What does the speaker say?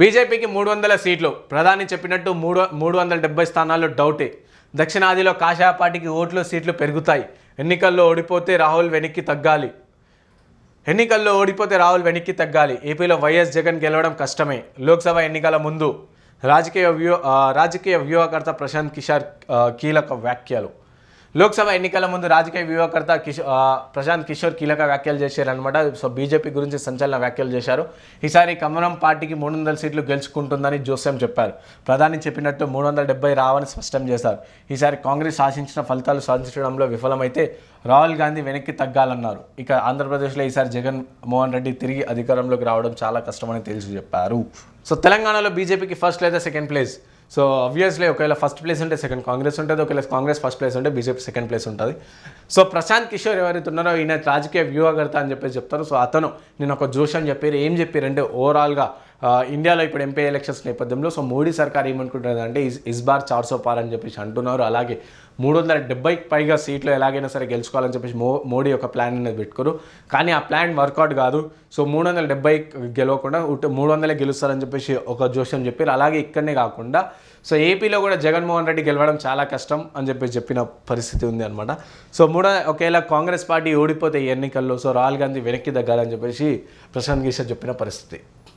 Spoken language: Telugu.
బీజేపీకి మూడు వందల సీట్లు. ప్రధాని చెప్పినట్టు మూడు మూడు వందల డెబ్బై స్థానాల్లో డౌటే. దక్షిణాదిలో కాషాయ పార్టీకి ఓట్లు సీట్లు పెరుగుతాయి. ఎన్నికల్లో ఓడిపోతే రాహుల్ వెనక్కి తగ్గాలి. ఎన్నికల్లో ఓడిపోతే రాహుల్ వెనక్కి తగ్గాలి. ఏపీలో వైఎస్ జగన్ గెలవడం కష్టమే. లోక్సభ ఎన్నికల ముందు. రాజకీయ వ్యూహ రాజకీయ వ్యూహకర్త ప్రశాంత్ కిషోర్ కీలక వ్యాఖ్యలు. లోక్సభ ఎన్నికల ముందు రాజకీయ వ్యూహకర్త కిషోర్ ప్రశాంత్ కిషోర్ కీలక వ్యాఖ్యలు చేశారనమాట సో బీజేపీ గురించి సంచలన వ్యాఖ్యలు చేశారు. ఈసారి కమలం పార్టీకి మూడు వందల సీట్లు గెలుచుకుంటుందని జోస్యం చెప్పారు. ప్రధాని చెప్పినట్టు మూడు వందల డెబ్బై రావని స్పష్టం చేశారు. ఈసారి కాంగ్రెస్ ఆశించిన ఫలితాలు సాధించడంలో విఫలమైతే రాహుల్ గాంధీ వెనక్కి తగ్గాలన్నారు. ఇక ఆంధ్రప్రదేశ్లో ఈసారి జగన్ మోహన్ రెడ్డి తిరిగి అధికారంలోకి రావడం చాలా కష్టమని తెలిసి చెప్పారు. సో తెలంగాణలో బీజేపీకి ఫస్ట్ లేదా సెకండ్ ప్లేస్ సో అబ్వియస్లీ ఒకవేళ ఫస్ట్ ప్లేస్ ఉంటే సెకండ్ కాంగ్రెస్ ఉంటుంది ఒకవేళ కాంగ్రెస్ ఫస్ట్ ప్లేస్ ఉంటే బీజేపీ సెకండ్ ప్లేస్ ఉంటుంది. సో ప్రశాంత్ కిషోర్ ఎవరైతే ఉన్నారో ఈయన రాజకీయ వ్యూహకర్త అని చెప్పేసి చెప్తారు. సో అతను నేను ఒక జోష్ అని చెప్పారు ఏం చెప్పారంటే ఓవరాల్గా ఇండియాలో ఇప్పుడు ఎంపీ ఎలక్షన్స్ నేపథ్యంలో సో మోడీ సర్కార్ ఏమనుకుంటున్నది అంటే ఇస్ బార్ చార్ సో పార్ అని చెప్పేసి అంటున్నారు. అలాగే మూడు వందల డెబ్బైకి పైగా సీట్లు ఎలాగైనా సరే గెలుచుకోవాలని చెప్పేసి మో మోడీ ఒక ప్లాన్ అనేది పెట్టుకోరు. కానీ ఆ ప్లాన్ వర్కౌట్ కాదు. సో మూడు వందల డెబ్బై గెలవకుండా మూడు వందలే గెలుస్తారని చెప్పేసి ఒక జోష్యం చెప్పారు. అలాగే ఇక్కడనే కాకుండా సో ఏపీలో కూడా జగన్మోహన్ రెడ్డి గెలవడం చాలా కష్టం అని చెప్పేసి చెప్పిన పరిస్థితి ఉంది అనమాట సో మూడో ఒకవేళ కాంగ్రెస్ పార్టీ ఓడిపోతే ఎన్నికల్లో సో రాహుల్ గాంధీ వెనక్కి తగ్గాలని చెప్పేసి ప్రశాంత్ కిషోర్ చెప్పిన పరిస్థితి.